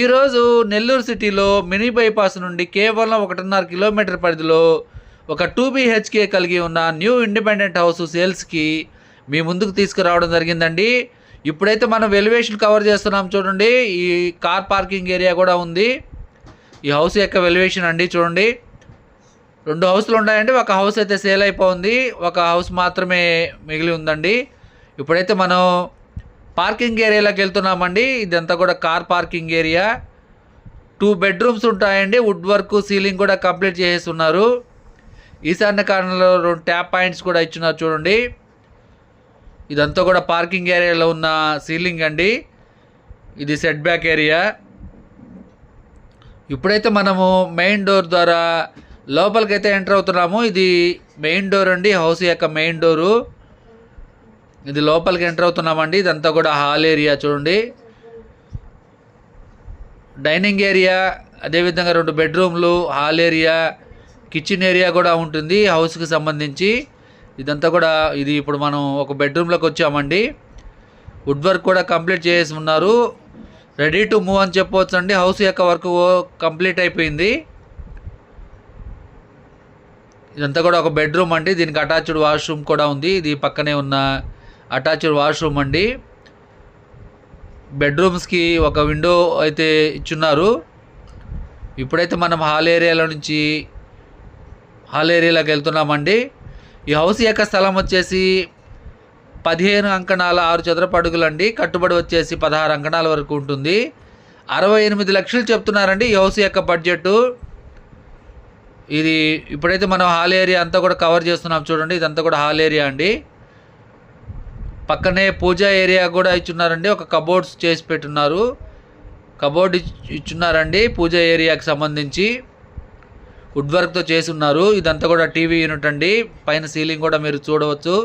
ఈరోజు నెల్లూరు సిటీలో mini bypass నుండి కేవలం ఒకటిన్నర కిలోమీటర్ పరిధిలో ఒక టూ బీహెచ్కే కలిగి ఉన్న న్యూ ఇండిపెండెంట్ హౌస్ సేల్స్కి మీ ముందుకు తీసుకురావడం జరిగిందండి. ఇప్పుడైతే మనం వెలివేషన్ కవర్ చేస్తున్నాం చూడండి. ఈ కార్ పార్కింగ్ ఏరియా కూడా ఉంది. ఈ హౌస్ యొక్క వెలివేషన్ అండి చూడండి. రెండు హౌస్లు ఉన్నాయండి. ఒక హౌస్ అయితే సేల్ అయిపోయింది. ఒక హౌస్ మాత్రమే మిగిలి ఉందండి. ఇప్పుడైతే మనం పార్కింగ్ ఏరియాలోకి వెళ్తున్నామండి. ఇదంతా కూడా car parking area. Two bedrooms ఉంటాయండి. వుడ్ వర్క్ సీలింగ్ కూడా కంప్లీట్ చేసేస్తున్నారు. ఈశాన్య కారణంలో రెండు ట్యాప్ పాయింట్స్ కూడా ఇచ్చున్నారు చూడండి. ఇదంతా కూడా పార్కింగ్ ఏరియాలో ఉన్న సీలింగ్ అండి. ఇది సెట్ బ్యాక్ ఏరియా ఇప్పుడైతే మనము మెయిన్ డోర్ ద్వారా లోపలికైతే అయితే ఎంటర్ అవుతున్నాము. ఇది మెయిన్ డోర్ అండి. హౌస్ యొక్క మెయిన్ డోరు ఇది లోపలికి ఎంటర్ అవుతున్నామండి. ఇదంతా కూడా హాల్ ఏరియా చూడండి. డైనింగ్ ఏరియా అదేవిధంగా రెండు బెడ్రూమ్లు హాల్ ఏరియా కిచెన్ ఏరియా కూడా ఉంటుంది హౌస్కి సంబంధించి. ఇదంతా కూడా ఇది ఇప్పుడు మనం ఒక బెడ్రూమ్లోకి వచ్చామండి. వుడ్ వర్క్ కూడా కంప్లీట్ చేసి ఉన్నారు. రెడీ టు మూవ్ అని చెప్పవచ్చు అండి హౌస్ యొక్క వర్క్ కంప్లీట్ అయిపోయింది. ఇదంతా కూడా ఒక బెడ్రూమ్ అండి. దీనికి అటాచ్డ్ వాష్రూమ్ కూడా ఉంది. ఇది పక్కనే ఉన్న అటాచ్డ్ వాష్రూమ్ అండి. బెడ్రూమ్స్కి ఒక విండో అయితే ఇచ్చున్నారు. ఇప్పుడైతే మనం హాల్ ఏరియాలో నుంచి హాల్ ఏరియాలోకి వెళ్తున్నామండి. ఈ హౌస్ యొక్క స్థలం వచ్చేసి పదిహేను అంకణాల ఆరు చదరపు అడుగులండి. కట్టుబడి వచ్చేసి పదహారు అంకణాల వరకు ఉంటుంది. అరవై ఎనిమిది లక్షలు చెప్తున్నారండి ఈ హౌస్ యొక్క బడ్జెట్. ఇది ఇప్పుడైతే మనం హాల్ ఏరియా అంతా కూడా కవర్ చేస్తున్నాం చూడండి. ఇదంతా కూడా హాల్ ఏరియా అండి. పక్కనే పూజా ఏరియా కూడా ఇచ్చున్నారండి. ఒక కబోర్డ్స్ చేసి పెట్టున్నారు. కబోర్డ్ ఇచ్చున్నారండి పూజా ఏరియాకి సంబంధించి. వుడ్ వర్క్తో చేసి ఉన్నారు ఇదంతా కూడా టీవీ యూనిట్ అండి. పైన సీలింగ్ కూడా మీరు చూడవచ్చు.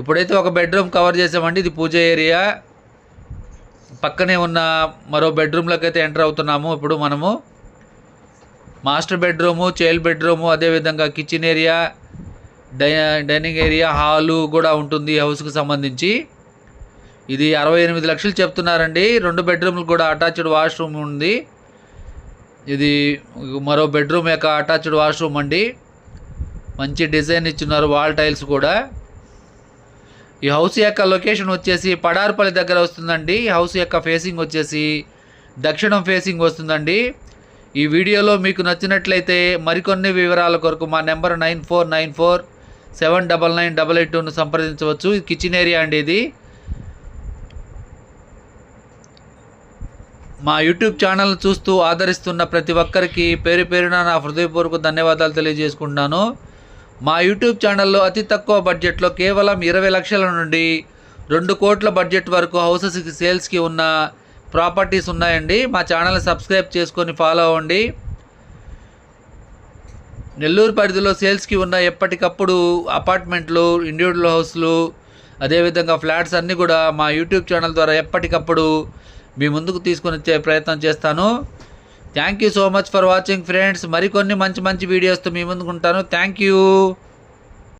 ఇప్పుడైతే ఒక బెడ్రూమ్ కవర్ చేసామండి. ఇది పూజ ఏరియా. పక్కనే ఉన్న మరో బెడ్రూమ్లోకి అయితే ఎంటర్ అవుతున్నాము ఇప్పుడు మనము. మాస్టర్ బెడ్రూము చైల్డ్ బెడ్రూము అదేవిధంగా కిచెన్ ఏరియా డై డైనింగ్ ఏరియా హాలు కూడా ఉంటుంది ఈ హౌస్కి సంబంధించి. ఇది అరవై ఎనిమిది లక్షలు చెప్తున్నారండి. రెండు బెడ్రూమ్లు కూడా అటాచ్డ్ వాష్రూమ్ ఉంది. ఇది మరో బెడ్రూమ్ యొక్క అటాచ్డ్ వాష్రూమ్ అండి. మంచి డిజైన్ ఇచ్చున్నారు వాల్ టైల్స్ కూడా. ఈ హౌస్ యొక్క లొకేషన్ వచ్చేసి పడార్పల్లి దగ్గర వస్తుందండి. ఈ హౌస్ యొక్క ఫేసింగ్ వచ్చేసి దక్షిణం ఫేసింగ్ వస్తుందండి. ఈ వీడియోలో మీకు నచ్చినట్లయితే మరికొన్ని వివరాల కొరకు మా number nine four nine four seven double nine double eight టూను సంప్రదించవచ్చు. ఇది కిచెన్ ఏరియా అండి ఇది. మా యూట్యూబ్ ఛానల్ చూస్తూ ఆదరిస్తున్న ప్రతి ఒక్కరికి పేరు పేరున నా హృదయపూర్వక ధన్యవాదాలు తెలియజేసుకుంటున్నాను. మా యూట్యూబ్ ఛానల్లో అతి తక్కువ బడ్జెట్లో కేవలం ఇరవై లక్షల నుండి రెండు కోట్ల బడ్జెట్ వరకు హౌసెస్కి సేల్స్కి ఉన్న ప్రాపర్టీస్ ఉన్నాయండి. మా ఛానల్ సబ్స్క్రైబ్ చేసుకొని ఫాలో అవ్వండి. నెల్లూరు పరిధిలో సేల్స్కి ఉన్న ఎప్పటికప్పుడు అపార్ట్మెంట్లు ఇండివిజువల్ హౌస్లు అదేవిధంగా ఫ్లాట్స్ అన్నీ కూడా మా యూట్యూబ్ ఛానల్ ద్వారా ఎప్పటికప్పుడు మీ ముందుకు తీసుకొని వచ్చే ప్రయత్నం చేస్తాను. Thank you so much for watching friends. మరికొన్ని మంచి మంచి వీడియోస్తో మీ ముందుకు ఉంటాను థ్యాంక్ యూ.